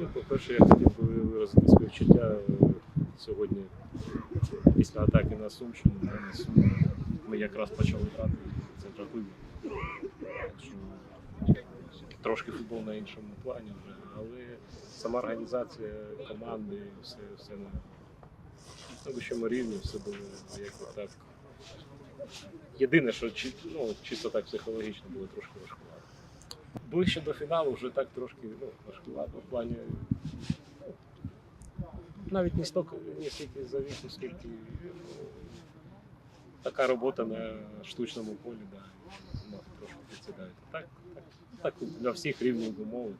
Ну, по-перше, я хотів би виразити співчуття е, сьогодні після атаки на Сумщину, на Суми. Ми якраз почали грати, це жахливо. Трошки футбол на іншому плані вже, але сама організація команди, все, все на, вищому рівні, все було якби так. Єдине, що ну, чисто так психологічно було трошки важкувато. Ближче до фіналу вже так трошки ну, важкувато в плані. Навіть не стільки, не стільки за віком, скільки ну, така робота на штучному полі, да, ну, трошки підсідають. Так, так, так для всіх рівні умови,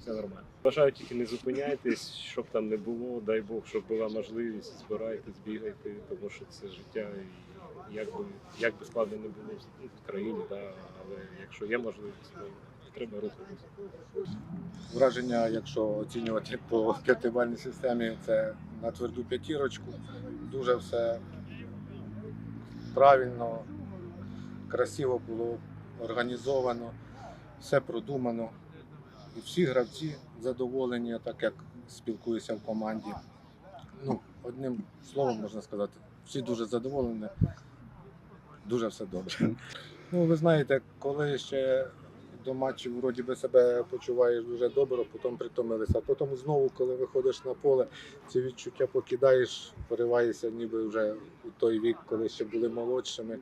все нормально. Бажаю тільки не зупиняйтесь, щоб там не було, дай Бог, щоб була можливість, збирайтесь, бігайте, тому що це життя. І як би, як би складно не було в країні, да, але якщо є можливість, то треба рухатися. Враження, якщо оцінювати по п'ятибальній системі, це на тверду п'ятірочку. Дуже все правильно, красиво було організовано, все продумано. І всі гравці задоволені, так як спілкуюся в команді. Ну, одним словом можна сказати, всі дуже задоволені, дуже все добре. Ну, ви знаєте, коли ще до матчів вроді би себе почуваєш дуже добре, потім притомилися. А потім знову, коли виходиш на поле, ці відчуття покидаєш, пориваєшся ніби вже у той вік, коли ще були молодшими.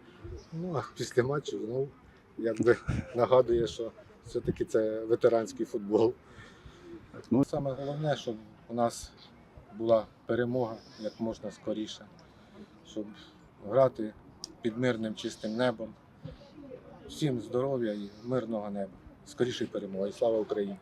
Ну а після матчів знову якби нагадує, що все-таки це ветеранський футбол. Ну, саме головне, щоб у нас була перемога як можна скоріше, щоб грати під мирним чистим небом. Всім здоров'я і мирного неба. Скоріше перемоги. Слава Україні!